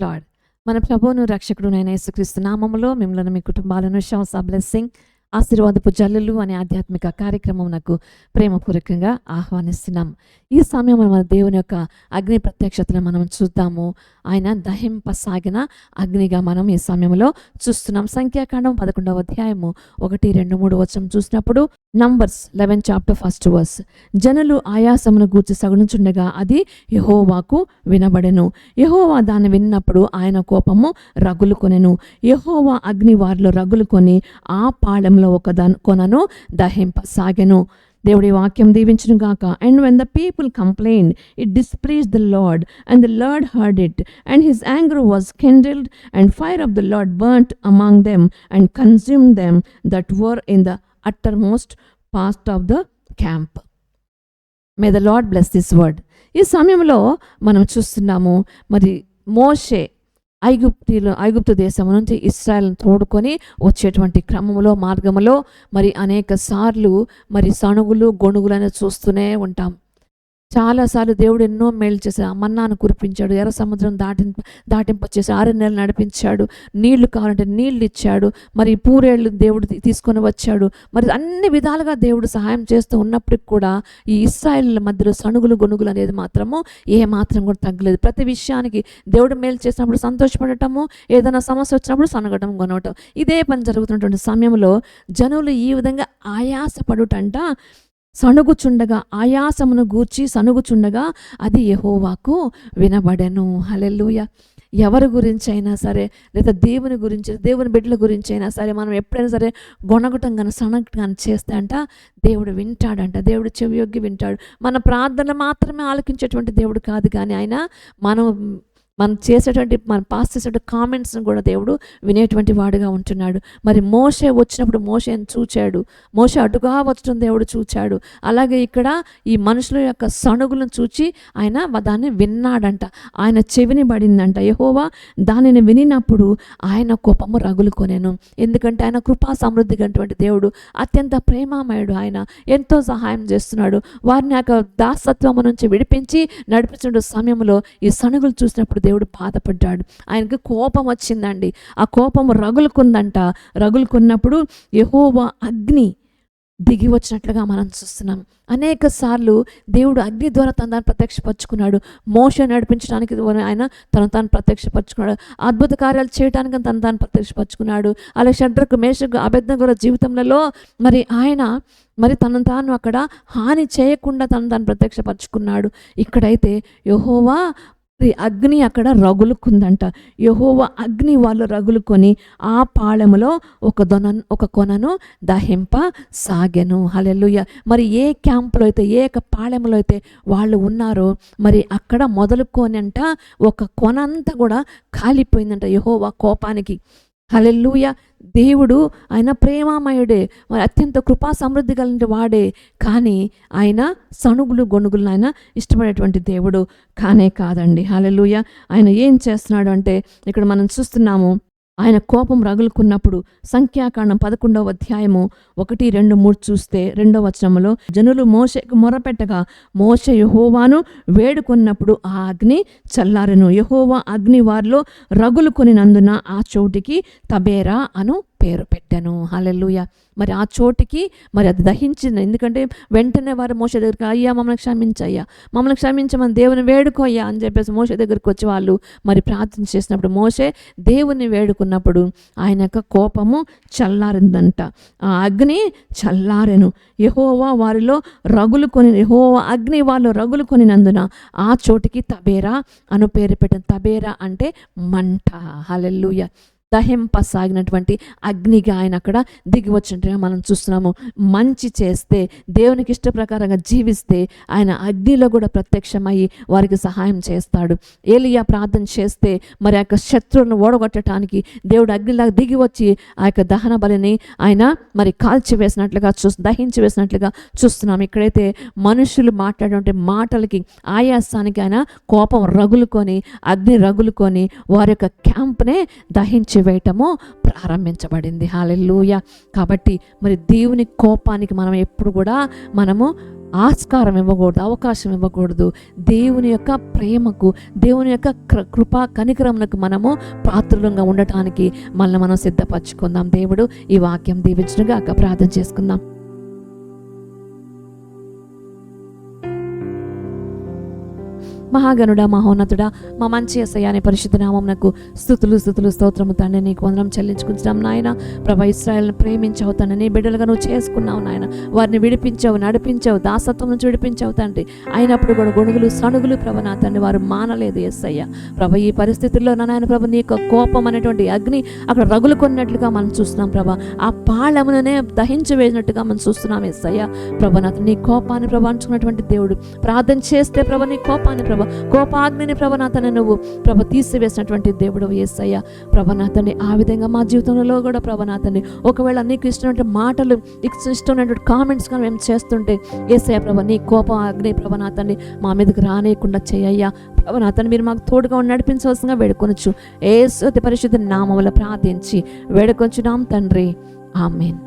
Lord మన ప్రభువును రక్షకుడు నేను యేసుక్రీస్తు నామములో మిమ్మల్ని మీ కుటుంబాలను షౌస్ ఆ బ్లెస్సింగ్ ఆశీర్వాదపు జల్లులు అనే ఆధ్యాత్మిక కార్యక్రమం నాకు ప్రేమపూర్వకంగా ఆహ్వానిస్తున్నాం. ఈ సమయంలో మన దేవుని యొక్క అగ్ని ప్రత్యక్షతను మనం చూద్దాము. ఆయన దహింపసాగిన అగ్నిగా మనం ఈ సమయంలో చూస్తున్నాం. సంఖ్యాకాండం పదకొండవ అధ్యాయము ఒకటి రెండు మూడు వచ్చం చూసినప్పుడు numbers eleven chapter first verse జనులు ఆయాసమును గూర్చి సగునుచుండగా అది యహోవాకు వినబడెను. యహోవా దాన్ని విన్నప్పుడు ఆయన కోపము రగులు కొనెను యహోవా అగ్ని వారిలో రగులు కొని ఆ పాళెంలో ఒక దాని కొనను దహింపసాగెను. దేవుడి వాక్యం దీవించను గాక. And when the people complain it displease the lord and the lord heard it and his anger was kindled and fire of the lord burnt among them and consume them that were in the uttermost past of the camp may the lord bless this word ఈ సమయంలో మనం చూస్తున్నాము మరి మోషే ఐగుప్తిలో ఐగుప్తు దేశం నుంచి ఇస్రాయల్ని తోడుకొని వచ్చేటువంటి క్రమంలో మార్గంలో మరి అనేక సార్లు మరి సణుగులు గొణుగులు అనేది చూస్తూనే ఉంటాం. చాలాసార్లు దేవుడు ఎన్నో మేలు చేశాడు. మన్నాను కురిపించాడు. ఎర్ర సముద్రం దాటి దాటింపచ్చేసి ఆరు నెలలు నడిపించాడు. నీళ్ళు కావాలంటే నీళ్ళు ఇచ్చాడు. మరి పూరేళ్ళు దేవుడు తీసుకొని వచ్చాడు. మరి అన్ని విధాలుగా దేవుడు సహాయం చేస్తూ ఉన్నప్పటికి కూడా ఈ ఇస్రాయిల్ మధ్యలో సణుగులు గొనుగులు అనేది మాత్రము ఏ మాత్రం కూడా తగ్గలేదు. ప్రతి విషయానికి దేవుడు మేలు చేసినప్పుడు సంతోషపడటము ఏదైనా సమస్య వచ్చినప్పుడు సనగటం కొనవటం ఇదే పని జరుగుతున్నటువంటి సమయంలో జనులు ఈ విధంగా ఆయాసపడుటంట సణుగుచుండగా ఆయాసమును గూర్చి సణుగుచుండగా అది యహోవాకు వినబడెను. హలెల్లుయ. ఎవరి గురించి అయినా సరే లేదా దేవుని గురించి దేవుని బిడ్డల గురించి అయినా సరే మనం ఎప్పుడైనా సరే గొనగటం కానీ సనగటం కానీ చేస్తే అంట దేవుడు వింటాడంట. దేవుడు చెవియొగ్గి వింటాడు. మన ప్రార్థన మాత్రమే ఆలకించేటువంటి దేవుడు కాదు కానీ ఆయన మనం మనం చేసేటువంటి మనం పాస్ చేసేటువంటి కామెంట్స్ని కూడా దేవుడు వినేటువంటి వాడుగా ఉంటున్నాడు. మరి మోషే వచ్చినప్పుడు మోషేని చూచాడు? మోస అటుగా వచ్చడం దేవుడు చూచాడు. అలాగే ఇక్కడ ఈ మనుషుల యొక్క సణుగులను చూచి ఆయన దాన్ని విన్నాడంట. ఆయన చెవిని పడిందంట. యహోవా దానిని వినినప్పుడు ఆయన కోపము రగులుకొనేను. ఎందుకంటే ఆయన కృపా సమృద్ధి అటువంటి దేవుడు అత్యంత ప్రేమామయుడు ఆయన. ఎంతో సహాయం చేస్తున్నాడు. వారిని యొక్క దాసత్వము నుంచి విడిపించి నడిపించిన సమయంలో ఈ సణుగులు చూసినప్పుడు దేవుడు బాధపడ్డాడు. ఆయనకి కోపం వచ్చిందండి. ఆ కోపం రగులుకుందంట. రగులుకున్నప్పుడు యహోవా అగ్ని దిగి వచ్చినట్లుగా మనం చూస్తున్నాం. అనేక సార్లు దేవుడు అగ్ని ద్వారా తను తాను ప్రత్యక్షపరుచుకున్నాడు. మోస నడిపించడానికి ఆయన తను తాను ప్రత్యక్షపరుచుకున్నాడు. అద్భుత కార్యాలు చేయడానికి తను తాను ప్రత్యక్షపరుచుకున్నాడు. అలాగే షడ్రకు మేషకు అభ్యర్థం జీవితంలో మరి ఆయన మరి తను తాను అక్కడ హాని చేయకుండా తను తాను ప్రత్యక్షపరుచుకున్నాడు. ఇక్కడైతే యహోవా అగ్ని అక్కడ రగులుకుందంట. యహోవ అగ్ని వాళ్ళు రగులుకొని ఆ పాళెములో ఒక దొన ఒక కొనను దహింప సాగెను. హలెల్లుయ. మరి ఏ క్యాంపులో అయితే ఏ పాళెములో అయితే వాళ్ళు ఉన్నారో మరి అక్కడ మొదలుకొని అంట ఒక కొనంతా కూడా కాలిపోయిందంట యహోవా కోపానికి. హలెల్లుయ. దేవుడు ఆయన ప్రేమామయుడే. మరి అత్యంత కృపా సమృద్ధి కలిగిన వాడే. కానీ ఆయన సణుగులు గొణుగులు ఆయన ఇష్టపడేటువంటి దేవుడు కానే కాదండి. హలెలుయ ఆయన ఏం చేస్తున్నాడు అంటే ఇక్కడ మనం చూస్తున్నాము ఆయన కోపం రగులుకున్నప్పుడు సంఖ్యాకాండం పదకొండవ అధ్యాయము ఒకటి రెండు మూడు చూస్తే రెండవ వచనంలో జనులు మోషకు మొరపెట్టగా మోష యహోవాను వేడుకున్నప్పుడు ఆ అగ్ని చల్లారెను. యహోవా అగ్ని వారిలో రగులుకొనినందున ఆ చోటికి తబేరా అను పేరు పెట్టాను. హలెల్లుయ. మరి ఆ చోటికి మరి అది దహించింది. ఎందుకంటే వెంటనే వారు మోస దగ్గరికి అయ్యా మమ్మల్ని క్షమించయ్యా మమ్మల్ని క్షమించమని దేవుని వేడుకోయ్యా అని చెప్పేసి మోస దగ్గరికి వచ్చి వాళ్ళు మరి ప్రార్థన చేసినప్పుడు మోసే దేవుని వేడుకున్నప్పుడు ఆయన యొక్క కోపము చల్లారిందంట. ఆ అగ్ని చల్లారెను. యహోవా వారిలో రగులు కొని యహోవా అగ్ని వాళ్ళు రగులు కొనినందున ఆ చోటికి తబేరా అను పేరు పెట్టిన తబేరా అంటే మంట. హలెల్లుయ. దహింపసాగినటువంటి అగ్నిగా ఆయన అక్కడ దిగి వచ్చినట్టుగా మనం చూస్తున్నాము. మంచి చేస్తే దేవునికి ఇష్టప్రకారంగా జీవిస్తే ఆయన అగ్నిలో కూడా ప్రత్యక్షమయ్యి వారికి సహాయం చేస్తాడు. ఏలియా ప్రార్థన చేస్తే మరి ఆ యొక్క శత్రువులను ఓడగొట్టడానికి దేవుడు అగ్నిలాగా దిగి వచ్చి ఆ యొక్క దహన బలిని ఆయన మరి కాల్చి వేసినట్లుగా చూ దహించి వేసినట్లుగా చూస్తున్నాం ఇక్కడైతే మనుషులు మాట్లాడే మాటలకి ఆయాసానికి ఆయన కోపం రగులుకొని అగ్ని రగులుకొని వారి యొక్క క్యాంప్నే దహించి తుడిచివేయటము ప్రారంభించబడింది. హాలెలూయ కాబట్టి మరి దేవుని కోపానికి మనం ఎప్పుడు కూడా మనము ఆస్కారం ఇవ్వకూడదు అవకాశం ఇవ్వకూడదు. దేవుని యొక్క ప్రేమకు దేవుని యొక్క కృ- కృపా కనికరమునకు మనము పాత్రులంగా ఉండటానికి మనల్ని మనం సిద్ధపరచుకుందాం. దేవుడు ఈ వాక్యం దీవించినగా ప్రార్థన చేసుకుందాం. మహాగణుడా మహోన్నతుడ మా మంచి అసయాని పరిశుద్ధ నామంనకు స్థుతులు స్థుతులు స్తోత్రము తండ్రి నీకు వందనం చెల్లించుకుంటున్నాం నాయన. ప్రభా ఇస్రాయల్ని ప్రేమించావు తండ్రి నీ బిడ్డలుగా నువ్వు చేసుకున్నావు నాయన వారిని విడిపించావు నడిపించావు దాసత్వం నుంచి విడిపించావు తండ్రి. అయినప్పుడు కూడా గొడుగులు సణుగులు ప్రభ నా తండ్రి వారు మానలేదు ఎస్సయ్య ప్రభ ఈ పరిస్థితుల్లో నాయన ప్రభ నీ యొక్క కోపం అనేటువంటి అగ్ని అక్కడ రగులు కొన్నట్లుగా మనం చూస్తున్నాం ప్రభ. ఆ పాళముననే దహించి వేసినట్టుగా మనం చూస్తున్నాం ఎస్సయ్య ప్రభ నా నీ కోపాన్ని ప్రభ అంచుకున్నటువంటి దేవుడు. ప్రార్థన చేస్తే ప్రభ నీ కోపాన్ని ప్రభ కోపాగ్నిని ప్రభనాథని నువ్వు ప్రభ తీసివేసినటువంటి దేవుడు ఏసయ్య. ప్రభనాథని ఆ విధంగా మా జీవితంలో కూడా ప్రభనాథని ఒకవేళ నీకు ఇష్టమైన మాటలు నీకు ఇష్టమైనటువంటి కామెంట్స్ కానీ మేము చేస్తుంటే ఏసయ్య ప్రభ నీ కోపం అగ్ని మా మీదకి రానేయకుండా చేయయ్యా. ప్రభనాథాన్ని మీరు మాకు తోడుగా నడిపించవలసిందిగా వేడుకొనొచ్చు. ఏ పరిశుద్ధ నామముల ప్రార్థించి వేడుకొంచున్నాం తండ్రి. ఆమెన్.